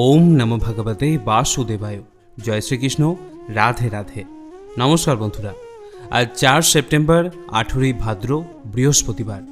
ওম নম ভগবতে বাসুদেবায়। জয় শ্রীকৃষ্ণ, রাধে রাধে। নমস্কার বন্ধুরা, আজ চার সেপ্টেম্বর, আঠেরোই ভাদ্র, বৃহস্পতিবার।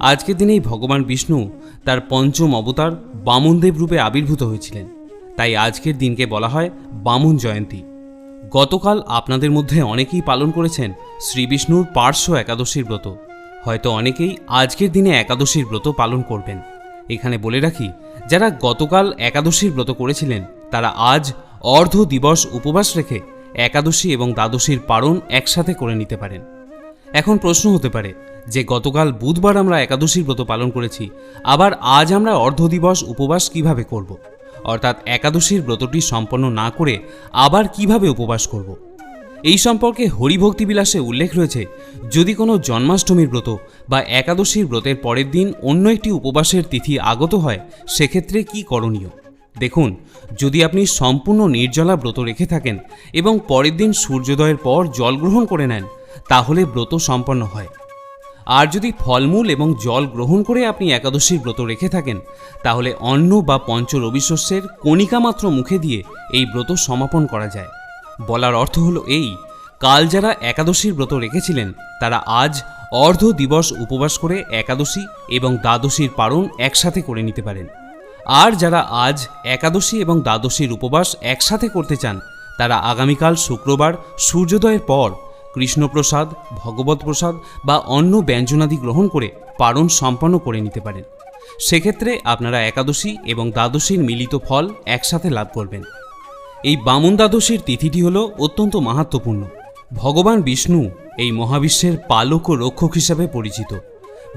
আজকের দিনেই ভগবান বিষ্ণু তার পঞ্চম অবতার বামনদেব রূপে আবির্ভূত হয়েছিলেন। তাই আজকের দিনকে বলা হয় বামন জয়ন্তী। গতকাল আপনাদের মধ্যে অনেকেই পালন করেছেন শ্রী বিষ্ণুর পার্শ্ব একাদশীর ব্রত। হয়তো অনেকেই আজকের দিনে একাদশীর ব্রত পালন করবেন। এখানে বলে রাখি, যারা গতকাল একাদশীর ব্রত করেছিলেন, তারা আজ অর্ধ দিবস উপবাস রেখে একাদশী এবং দ্বাদশীর পারণ একসাথে করে নিতে পারেন এখন প্রশ্ন হতে পারে, যে গতকাল বুধবার আমরা একাদশীর ব্রত পালন করেছি, আবার আজ আমরা অর্ধ দিবস উপবাস কীভাবে করব। অর্থাৎ একাদশীর ব্রতটি সম্পন্ন না করে আবার কীভাবে উপবাস করব। এই সম্পর্কে হরিভক্তি বিলাসে উল্লেখ রয়েছে, যদি কোনো জন্মাষ্টমীর ব্রত বা একাদশীর ব্রতের পরের দিন অন্য একটি উপবাসের তিথি আগত হয়, সেক্ষেত্রে কি করণীয়? দেখুন, যদি আপনি সম্পূর্ণ নির্জলা ব্রত রেখে থাকেন এবং পরের দিন সূর্যোদয়ের পর জল গ্রহণ করে নেন, তাহলে ব্রত সম্পন্ন হয়। আর যদি ফলমূল এবং জল গ্রহণ করে আপনি একাদশীর ব্রত রেখে থাকেন, তাহলে অন্ন বা পঞ্চ রবিশস্যের কণিকা মাত্র মুখে দিয়ে এই ব্রত সমাপন করা যায়। বলার অর্থ হলো এই কাল যারা একাদশীর ব্রত রেখেছিলেন, তারা আজ অর্ধ দিবস উপবাস করে একাদশী এবং দ্বাদশীর পারণ একসাথে করে নিতে পারেন। আর যারা আজ একাদশী এবং দ্বাদশীর উপবাস একসাথে করতে চান, তারা আগামীকাল শুক্রবার সূর্যোদয়ের পর কৃষ্ণপ্রসাদ ভগবত প্রসাদ বা অন্য ব্যঞ্জনাদি গ্রহণ করে পারণ সম্পন্ন করে নিতে পারেন। সেক্ষেত্রে আপনারা একাদশী এবং দ্বাদশীর মিলিত ফল একসাথে লাভ করবেন। এই বামন দ্বাদশীর তিথিটি হল অত্যন্ত মাহাত্মপূর্ণ। ভগবান বিষ্ণু এই মহাবিশ্বের পালক ও রক্ষক হিসাবে পরিচিত।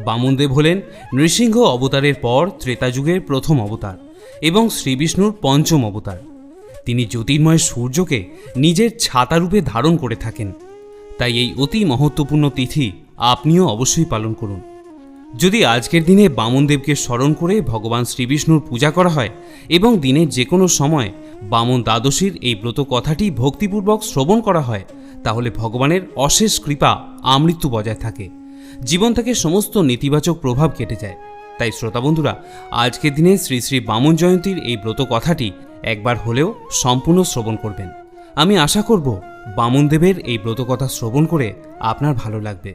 বামনদেব হলেন নৃসিংহ অবতারের পর ত্রেতাযুগের প্রথম অবতার এবং শ্রীবিষ্ণুর পঞ্চম অবতার। তিনি জ্যোতির্ময় সূর্যকে নিজের ছাতারূপে ধারণ করে থাকেন। তাই এই অতি মহত্বপূর্ণ তিথি আপনিও অবশ্যই পালন করুন। যদি আজকের দিনে বামনদেবকে স্মরণ করে ভগবান শ্রীবিষ্ণুর পূজা করা হয় এবং দিনের যে কোনো সময় বামন দ্বাদশীর এই ব্রত কথাটি ভক্তিপূর্বক শ্রবণ করা হয় তাহলে ভগবানের অশেষ কৃপা আমৃত্যু বজায় থাকে। জীবন থেকে সমস্ত নেতিবাচক প্রভাব কেটে যায়। তাই শ্রোতা বন্ধুরা, আজকের দিনে শ্রী শ্রী বামন জয়ন্তীর এই ব্রত কথাটি একবার হলেও সম্পূর্ণ শ্রবণ করবেন। আমি আশা করব বামনদেবের এই ব্রতকথা শ্রবণ করে আপনার ভালো লাগবে।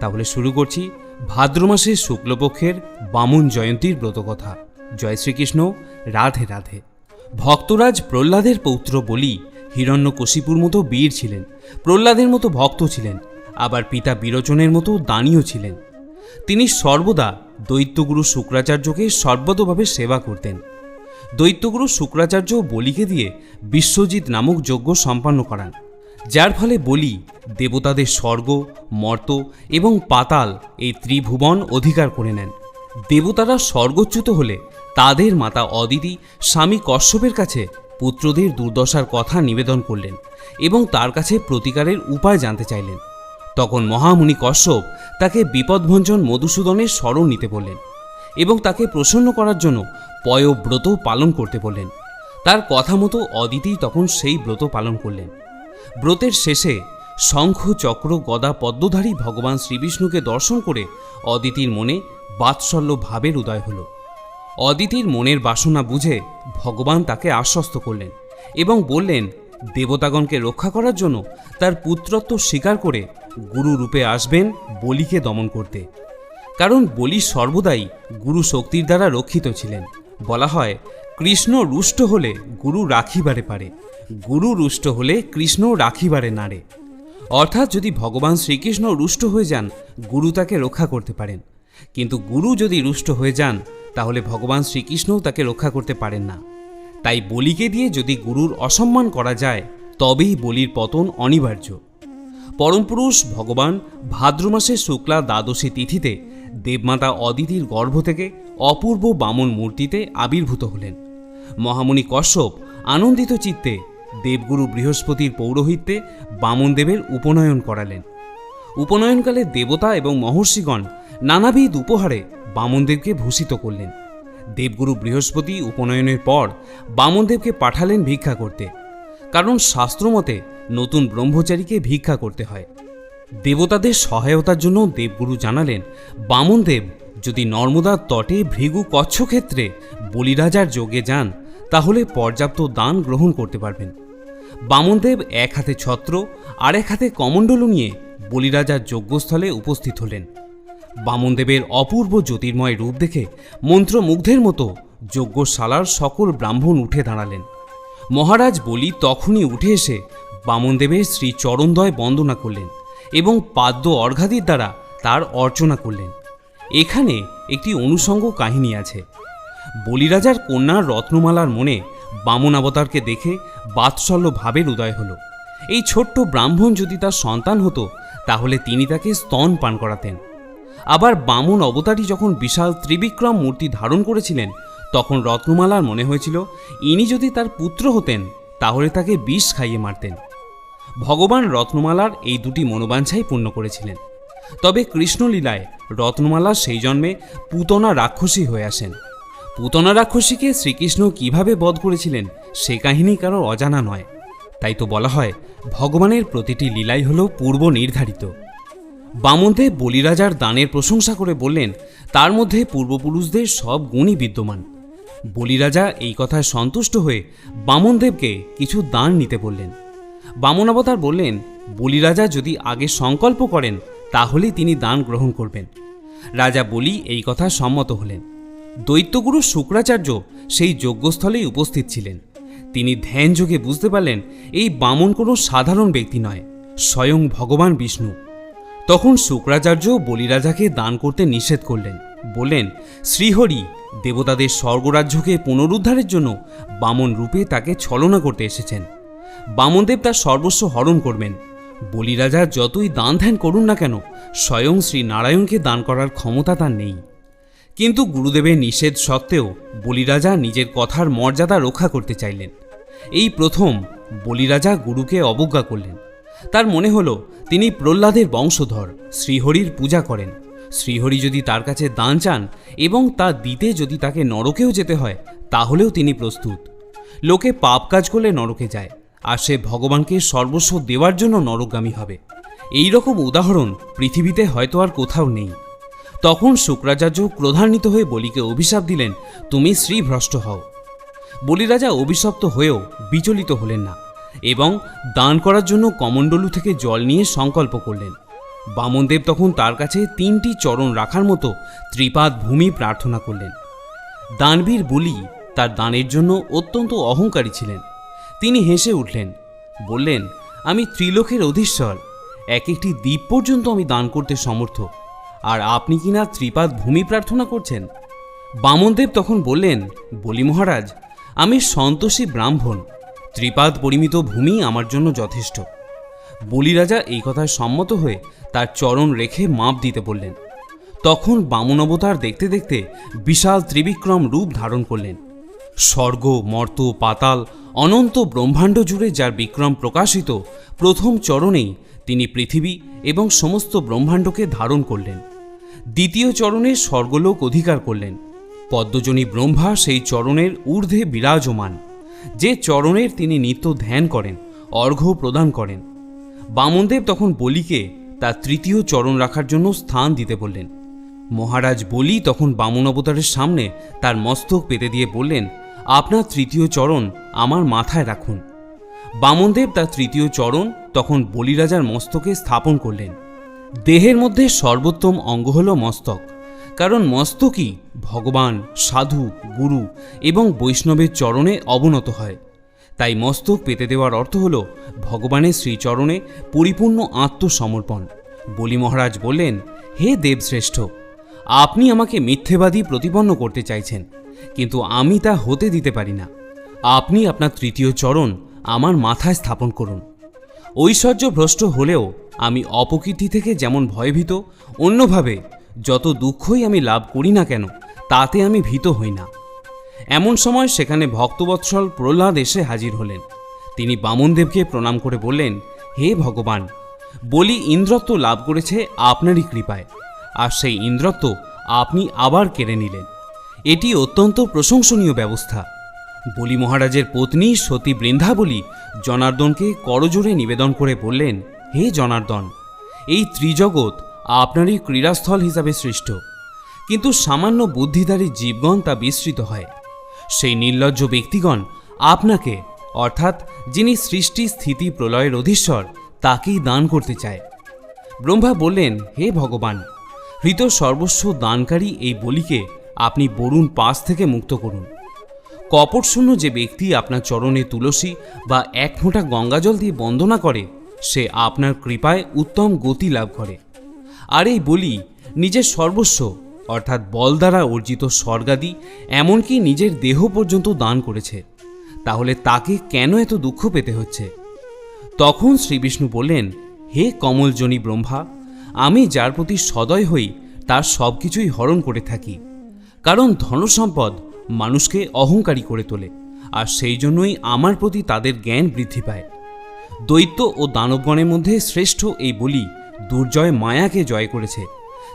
তাহলে শুরু করছি ভাদ্র মাসের শুক্লপক্ষের বামন জয়ন্তীর ব্রতকথা জয় শ্রীকৃষ্ণ, রাধে রাধে। ভক্তরাজ প্রহ্লাদের পৌত্র বলি হিরণ্যকশিপুর মতো বীর ছিলেন, প্রহ্লাদের মতো ভক্ত ছিলেন, আবার পিতা বিরোচনের মতো দানীয় ছিলেন। তিনি সর্বদা দৈত্যগুরু শুক্রাচার্যকে সর্বতভাবে সেবা করতেন। দৈত্যগুরু শুক্রাচার্য বলিকে দিয়ে বিশ্বজিৎ নামক যজ্ঞ সম্পন্ন করান, যার ফলে বলি, দেবতাদের স্বর্গ, মর্ত এবং পাতাল এই ত্রিভুবন অধিকার করে নেন। দেবতারা স্বর্গচ্যুত হলে তাদের মাতা অদিতি স্বামী কশ্যপের কাছে পুত্রদের দুর্দশার কথা নিবেদন করলেন এবং তার কাছে প্রতিকারের উপায় জানতে চাইলেন। তখন মহামুনি কশ্যপ তাকে বিপদভঞ্জন মধুসূদনের স্মরণ নিতে বললেন এবং তাকে প্রসন্ন করার জন্য পয়ব্রত পালন করতে বললেন। তার কথা মতো অদিতি তখন সেই ব্রত পালন করলেন। ব্রতের শেষে শঙ্খ, চক্র, গদা, পদ্মধারী ভগবান শ্রীবিষ্ণুকে দর্শন করে অদিতির মনে বাৎসল্য ভাবের উদয় হল। অদিতির মনের বাসনা বুঝে ভগবান তাকে আশ্বস্ত করলেন এবং বললেন, দেবতাগণকে রক্ষা করার জন্য তার পুত্রত্ব স্বীকার করে গুরু রূপে আসবেন বলিকে দমন করতে। কারণ বলি সর্বদাই গুরু শক্তির দ্বারা রক্ষিত ছিলেন। বলা হয়, কৃষ্ণ রুষ্ট হলে গুরু রাখিবারে পারে, গুরু রুষ্ট হলে কৃষ্ণ রাখিবারে নাড়ে অর্থাৎ যদি ভগবান শ্রীকৃষ্ণ রুষ্ট হয়ে যান, গুরু তাকে রক্ষা করতে পারেন। কিন্তু গুরু যদি রুষ্ট হয়ে যান তাহলে ভগবান শ্রীকৃষ্ণও তাকে রক্ষা করতে পারেন না। তাই বলিকে দিয়ে যদি গুরুর অসম্মান করা যায়, তবেই বলির পতন অনিবার্য। পরমপুরুষ ভগবান ভাদ্র মাসের শুক্লা দ্বাদশী তিথিতে দেবমাতা অদিতির গর্ভ থেকে অপূর্ব বামন মূর্তিতে আবির্ভূত হলেন। মহামুনি কশ্যপ আনন্দিত চিত্তে দেবগুরু বৃহস্পতির পৌরোহিত্যে বামনদেবের উপনয়ন করালেন। উপনয়নকালে দেবতা এবং মহর্ষিগণ নানাবিধ উপহারে বামনদেবকে ভূষিত করলেন। দেবগুরু বৃহস্পতি উপনয়নের পর বামনদেবকে পাঠালেন ভিক্ষা করতে। কারণ শাস্ত্রমতে নতুন ব্রহ্মচারীকে ভিক্ষা করতে হয়। দেবতাদের সহায়তার জন্য দেবগুরু জানালেন, বামনদেব, যদি নর্মদার তটে ভৃগু কচ্ছক্ষেত্রে বলিরাজার যোগে যান, তাহলে পর্যাপ্ত দান গ্রহণ করতে পারবেন। বামনদেব এক হাতে ছত্র আর এক হাতে কমণ্ডলু নিয়ে বলিরাজার যজ্ঞস্থলে উপস্থিত হলেন। বামনদেবের অপূর্ব জ্যোতির্ময় রূপ দেখে মন্ত্রমুগ্ধের মতো যজ্ঞশালার সকল ব্রাহ্মণ উঠে দাঁড়ালেন। মহারাজ বলি, তখনই উঠে এসে বামনদেবের শ্রী চরণদয় বন্দনা করলেন এবং পাদ্য অর্ঘাদির দ্বারা তার অর্চনা করলেন। এখানে একটি অনুষঙ্গ কাহিনী আছে। বলিরাজার কন্যা রত্নমালার মনে বামন অবতারকে দেখে বাৎসল্য ভাবের উদয় হলো। এই ছোট্ট ব্রাহ্মণ যদি তার সন্তান হতো, তাহলে তিনি তাকে স্তন পান করাতেন। আবার বামন অবতারই যখন বিশাল ত্রিবিক্রম মূর্তি ধারণ করেছিলেন, তখন রত্নমালার মনে হয়েছিল, ইনি যদি তার পুত্র হতেন, তাহলে তাকে বিষ খাইয়ে মারতেন। ভগবান রত্নমালার এই দুটি মনোবাঞ্ছাই পূর্ণ করেছিলেন। তবে কৃষ্ণলীলায় রত্নমালা সেই জন্মে পুতনা রাক্ষসী হয়ে আসেন। পুতনা রাক্ষসীকে শ্রীকৃষ্ণ কীভাবে বধ করেছিলেন, সে কাহিনী কারও অজানা নয়। তাই তো বলা হয়, ভগবানের প্রতিটি লীলাই হল পূর্ব নির্ধারিত বামনদেব বলিরাজার দানের প্রশংসা করে বললেন, তার মধ্যে পূর্বপুরুষদের সব গুণই বিদ্যমান। বলিরাজা এই কথায় সন্তুষ্ট হয়ে বামনদেবকে কিছু দান নিতে বললেন। বামনাবতার বললেন, বলিরাজা যদি আগে সংকল্প করেন, তাহলেই তিনি দান গ্রহণ করবেন। রাজা বলি এই কথা সম্মত হলেন। দৈত্যগুরু শুক্রাচার্য সেই যজ্ঞস্থলেই উপস্থিত ছিলেন। তিনি ধ্যান যোগে বুঝতে পারলেন, এই বামন কোনো সাধারণ ব্যক্তি নয়, স্বয়ং ভগবান বিষ্ণু। তখন শুক্রাচার্য বলিরাজাকে দান করতে নিষেধ করলেন। বললেন, শ্রীহরি, দেবতাদের স্বর্গরাজ্যকে পুনরুদ্ধারের জন্য বামন রূপে তাকে ছলনা করতে এসেছেন। বামনদেব তার সর্বস্ব হরণ করবেন। বলিরাজা যতই দান ধ্যান করুন না কেন, স্বয়ং শ্রী নারায়ণকে দান করার ক্ষমতা তার নেই। কিন্তু গুরুদেবের নিষেধ সত্ত্বেও বলিরাজা নিজের কথার মর্যাদা রক্ষা করতে চাইলেন। এই প্রথম বলিরাজা গুরুকে অবজ্ঞা করলেন। তার মনে হলো, তিনি প্রহ্লাদের বংশধর, শ্রীহরির পূজা করেন। শ্রীহরি যদি তার কাছে দান চান এবং তা দিতে যদি তাকে নরকেও যেতে হয়, তাহলেও তিনি প্রস্তুত। লোকে পাপ কাজ করলে নরকে যায়, আর সে ভগবানকে সর্বস্ব দেওয়ার জন্য নরকগামী হবে। এই রকম উদাহরণ পৃথিবীতে হয়তো আর কোথাও নেই। তখন শুক্রাচার্য ক্রোধান্বিত হয়ে বলিকে অভিশাপ দিলেন, তুমি শ্রীভ্রষ্ট হও। বলিরাজা অভিশপ্ত হয়েও বিচলিত হলেন না। এবং দান করার জন্য কমণ্ডলু থেকে জল নিয়ে সংকল্প করলেন। বামনদেব তখন তার কাছে তিনটি চরণ রাখার মতো ত্রিপাদ ভূমি প্রার্থনা করলেন। দানবীর বলি তার দানের জন্য অত্যন্ত অহংকারী ছিলেন। তিনি হেসে উঠলেন, বললেন, আমি ত্রিলোকের অধীশ্বর। এক একটি দ্বীপ পর্যন্ত আমি দান করতে সমর্থ। আর আপনি কিনা ত্রিপাদ ভূমি প্রার্থনা করছেন? বামনদেব তখন বললেন, বলি মহারাজ, আমি সন্তোষী ব্রাহ্মণ। ত্রিপাদ পরিমিত ভূমি আমার জন্য যথেষ্ট। বলিরাজা এই কথায় সম্মত হয়ে তার চরণ রেখে মাপ দিতে বললেন। তখন বামন অবতার দেখতে দেখতে বিশাল ত্রিবিক্রম রূপ ধারণ করলেন। স্বর্গ, মর্ত, পাতাল, অনন্ত ব্রহ্মাণ্ড জুড়ে যার বিক্রম প্রকাশিত প্রথম চরণেই তিনি পৃথিবী এবং সমস্ত ব্রহ্মাণ্ডকে ধারণ করলেন। দ্বিতীয় চরণে স্বর্গলোক অধিকার করলেন। পদ্মজনী ব্রহ্মা সেই চরণের ঊর্ধ্বে বিরাজমান। যে চরণের তিনি নিত্য ধ্যান করেন, অর্ঘ্য প্রদান করেন। বামনদেব তখন বলিকে তার তৃতীয় চরণ রাখার জন্য স্থান দিতে বললেন। মহারাজ বলি তখন বামন অবতারের সামনে তার মস্তক পেতে দিয়ে বললেন, আপনার তৃতীয় চরণ আমার মাথায় রাখুন। বামনদেব তার তৃতীয় চরণ তখন বলিরাজার মস্তকে স্থাপন করলেন। দেহের মধ্যে সর্বোত্তম অঙ্গ হল মস্তক। কারণ মস্তকই ভগবান, সাধু, গুরু এবং বৈষ্ণবের চরণে অবনত হয়। তাই মস্তক পেতে দেওয়ার অর্থ হল ভগবানের শ্রীচরণে পরিপূর্ণ আত্মসমর্পণ। বলি মহারাজ বললেন, হে দেবশ্রেষ্ঠ, আপনি আমাকে মিথ্যেবাদী প্রতিপন্ন করতে চাইছেন, কিন্তু আমি তা হতে দিতে পারি না। আপনি আপনার তৃতীয় চরণ আমার মাথায় স্থাপন করুন। ঐশ্বর্য ভ্রষ্ট হলেও আমি অপকীর্তি থেকে যেমন ভয়ভীত, অন্যভাবে যত দুঃখই আমি লাভ করি না কেন, তাতে আমি ভীত হই না। এমন সময় সেখানে ভক্তবৎসল প্রহ্লাদ এসে হাজির হলেন। তিনি বামনদেবকে প্রণাম করে বললেন, হে ভগবান, বলি ইন্দ্রত্ব লাভ করেছে আপনারই কৃপায়, আর সেই ইন্দ্রত্ব আপনি আবার কেড়ে নিলেন। এটি অত্যন্ত প্রশংসনীয় ব্যবস্থা। বলি মহারাজের পত্নী সতী বৃন্দাবলী জনার্দনকে করজোড়ে নিবেদন করে বললেন, হে জনার্দন, এই ত্রিজগৎ আপনারই ক্রীড়াস্থল হিসাবে সৃষ্ট। কিন্তু সামান্য বুদ্ধিধারী জীবগণ তা বিস্তৃত হয়। সেই নির্লজ্জ ব্যক্তিগণ আপনাকে, অর্থাৎ যিনি সৃষ্টি স্থিতি প্রলয়ের অধীশ্বর, তাকেই দান করতে চায়। ব্রহ্মা বললেন, হে ভগবান, হৃত সর্বস্ব দানকারী এই বলিকে আপনি বরুণ পাশ থেকে মুক্ত করুন। কপটশূন্য যে ব্যক্তি আপনার চরণে তুলসী বা এক ফোঁটা গঙ্গাজল দিয়ে বন্দনা করে, সে আপনার কৃপায় উত্তম গতি লাভ করে। আর এই বলি, নিজের সর্বস্ব, অর্থাৎ বল দ্বারা অর্জিত স্বর্গাদি, এমনকি নিজের দেহ পর্যন্ত দান করেছে। তাহলে তাকে কেন এত দুঃখ পেতে হচ্ছে? তখন শ্রীবিষ্ণু বললেন, হে কমলজনী ব্রহ্মা, আমি যার প্রতি সদয় হই, তার সব কিছুই হরণ করে থাকি। কারণ ধনসম্পদ মানুষকে অহংকারী করে তোলে, আর সেই জন্যই আমার প্রতি তাদের জ্ঞান বৃদ্ধি পায়। দৈত্য ও দানবগণের মধ্যে শ্রেষ্ঠ এই বলি দুর্জয় মায়াকে জয় করেছে।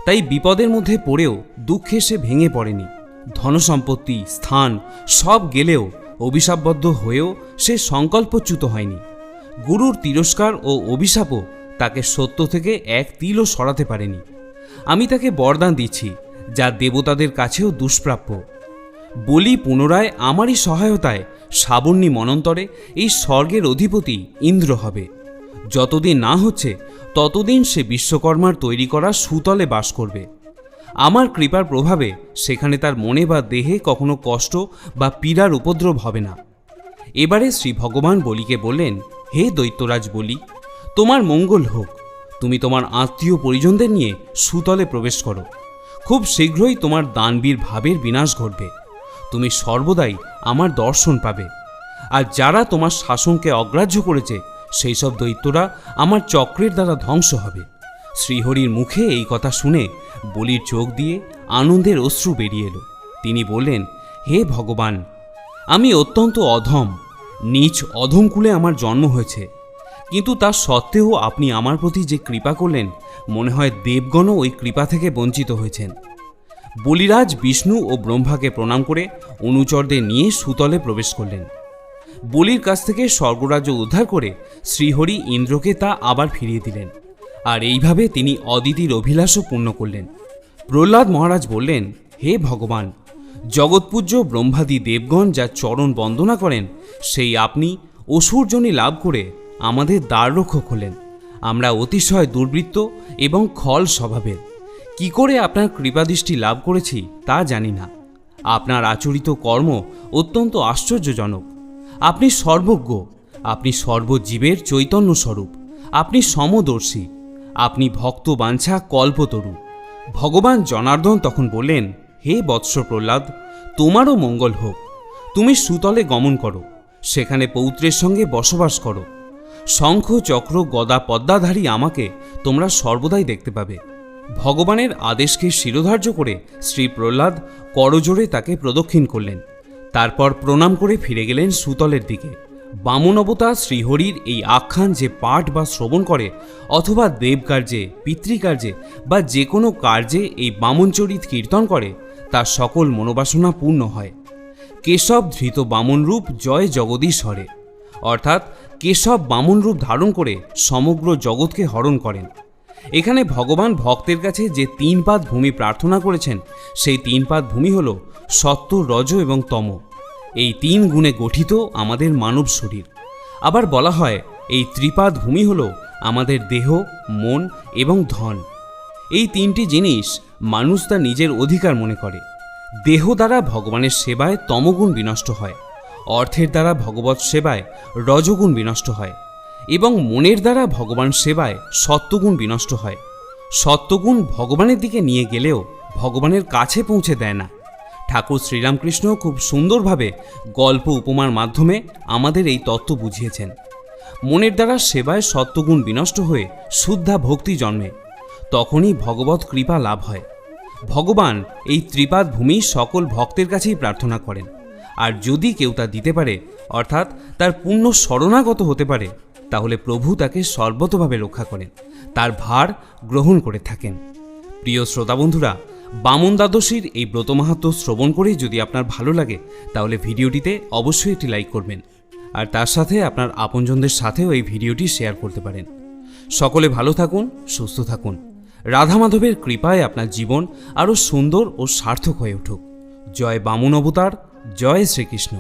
তাই বিপদের মধ্যে পড়েও দুঃখে সে ভেঙে পড়েনি। ধনসম্পত্তি, স্থান সব গেলেও অভিশাপবদ্ধ হয়েও সে সংকল্পচ্যুত হয়নি। গুরুর তিরস্কার ও অভিশাপও তাকে সত্য থেকে এক তিলও সরাতে পারেনি। আমি তাকে বরদান দিচ্ছি, যা দেবতাদের কাছেও দুষ্প্রাপ্য। বলি পুনরায় আমারই সহায়তায় সাবর্ণী মনন্তরে এই স্বর্গের অধিপতি ইন্দ্র হবে। যতদিন না হচ্ছে ততদিন সে বিশ্বকর্মার তৈরি করা সুতলে বাস করবে। আমার কৃপার প্রভাবে সেখানে তার মনে বা দেহে কখনো কষ্ট বা পীড়ার উপদ্রব হবে না। এবারে শ্রী ভগবান বলিকে বললেন, হে দৈত্যরাজ বলি, তোমার মঙ্গল হোক। তুমি তোমার আত্মীয় পরিজনদের নিয়ে সুতলে প্রবেশ করো। খুব শীঘ্রই তোমার দানবীর ভাবের বিনাশ ঘটবে। তুমি সর্বদাই আমার দর্শন পাবে। আর যারা তোমার শাসনকে অগ্রাহ্য করেছে সেই সব দৈত্যরা আমার চক্রের দ্বারা ধ্বংস হবে। শ্রীহরির মুখে এই কথা শুনে বলির চোখ দিয়ে আনন্দের অশ্রু বেরিয়ে এলো। তিনি বললেন, হে ভগবান, আমি অত্যন্ত অধম, নিচ অধমকুলে আমার জন্ম হয়েছে। কিন্তু তা সত্ত্বেও আপনি আমার প্রতি যে কৃপা করলেন, মনে হয় দেবগণও ওই কৃপা থেকে বঞ্চিত হয়েছেন। বলিরাজ, বিষ্ণু ও ব্রহ্মাকে প্রণাম করে অনুচরদের নিয়ে সুতলে প্রবেশ করলেন। বলির কাছ থেকে স্বর্গরাজ্য উদ্ধার করে শ্রীহরি ইন্দ্রকে তা আবার ফিরিয়ে দিলেন। আর এইভাবে তিনি অদিতির অভিলাষও পূর্ণ করলেন। প্রহ্লাদ মহারাজ বললেন, হে ভগবান, জগৎপূজ্য ব্রহ্মাদি দেবগণ যা চরণ বন্দনা করেন, সেই আপনি অসুরজনী লাভ করে আমাদের দ্বার দ্বাররক্ষক হলেন। আমরা অতিশয় দুর্বৃত্ত এবং খল স্বভাবের। কি করে আপনার কৃপাদৃষ্টি লাভ করেছি তা জানি না। আপনার আচরিত কর্ম অত্যন্ত আশ্চর্যজনক। আপনি সর্বজ্ঞ, আপনি সর্বজীবের চৈতন্য স্বরূপ আপনি সমদর্শী, আপনি ভক্ত বাঞ্ছা কল্পতরু। ভগবান জনার্দন তখন বললেন, হে বৎস প্রহ্লাদ তোমারও মঙ্গল হোক। তুমি সুতলে গমন করো, সেখানে পৌত্রের সঙ্গে বসবাস করো। শঙ্খ, চক্র, গদা, পদ্মাধারী আমাকে তোমরা সর্বদাই দেখতে পাবে। ভগবানের আদেশকে শিরোধার্য করে শ্রী প্রহ্লাদ করজোড়ে তাকে প্রদক্ষিণ করলেন। তারপর প্রণাম করে ফিরে গেলেন সুতলের দিকে। বামন অবতার শ্রীহরির এই আখ্যান যে পাঠ বা শ্রবণ করে, অথবা দেবকার্যে, পিতৃকার্যে, বা যে কোনো কার্যে এই বামনচরিত কীর্তন করে তার সকল মনোবাসনা পূর্ণ হয়। কেশব ধৃত বামন রূপ জয় জগদীশ হরে অর্থাৎ কেশব বামন রূপ ধারণ করে সমগ্র জগৎকে হরণ করেন। এখানে ভগবান ভক্তের কাছে যে তিন পাদ ভূমি প্রার্থনা করেছেন, সেই তিন পাদ ভূমি হল সত্য রজ এবং তম। এই তিন গুণে গঠিত আমাদের মানব শরীর। আবার বলা হয়, এই ত্রিপাদ ভূমি হল আমাদের দেহ, মন এবং ধন। এই তিনটি জিনিস মানুষ তার নিজের অধিকার মনে করে। দেহ দ্বারা ভগবানের সেবায় তমগুণ বিনষ্ট হয়। অর্থের দ্বারা ভগবত সেবায় রজগুণ বিনষ্ট হয়। এবং মনের দ্বারা ভগবান সেবায় সত্যগুণ বিনষ্ট হয়। সত্যগুণ ভগবানের দিকে নিয়ে গেলেও ভগবানের কাছে পৌঁছে দেয় না। ঠাকুর শ্রীরামকৃষ্ণ খুব সুন্দরভাবে গল্প উপমার মাধ্যমে আমাদের এই তত্ত্ব বুঝিয়েছেন। মনের দ্বারা সেবায় সত্যগুণ বিনষ্ট হয়ে শুদ্ধা ভক্তি জন্মে, তখনই ভগবত কৃপা লাভ হয়। ভগবান এই ত্রিপাদ ভূমি সকল ভক্তের কাছেই প্রার্থনা করেন। আর যদি কেউ তা দিতে পারে, অর্থাৎ তার পূর্ণ শরণাগত হতে পারে, তাহলে প্রভু তাকে সর্বতভাবে রক্ষা করেন, তার ভার গ্রহণ করে থাকেন। প্রিয় শ্রোতা বন্ধুরা বামন দ্বাদশীর এই ব্রত মাহাত্ম শ্রবণ করেই যদি আপনার ভালো লাগে, তাহলে ভিডিওটিতে অবশ্যই একটি লাইক করবেন। আর তার সাথে আপনার আপনজনদের সাথেও এই ভিডিওটি শেয়ার করতে পারেন। সকলে ভালো থাকুন, সুস্থ থাকুন। রাধা মাধবের কৃপায় আপনার জীবন আরও সুন্দর ও সার্থক হয়ে উঠুক। জয় বামন অবতার, জয় শ্রীকৃষ্ণ।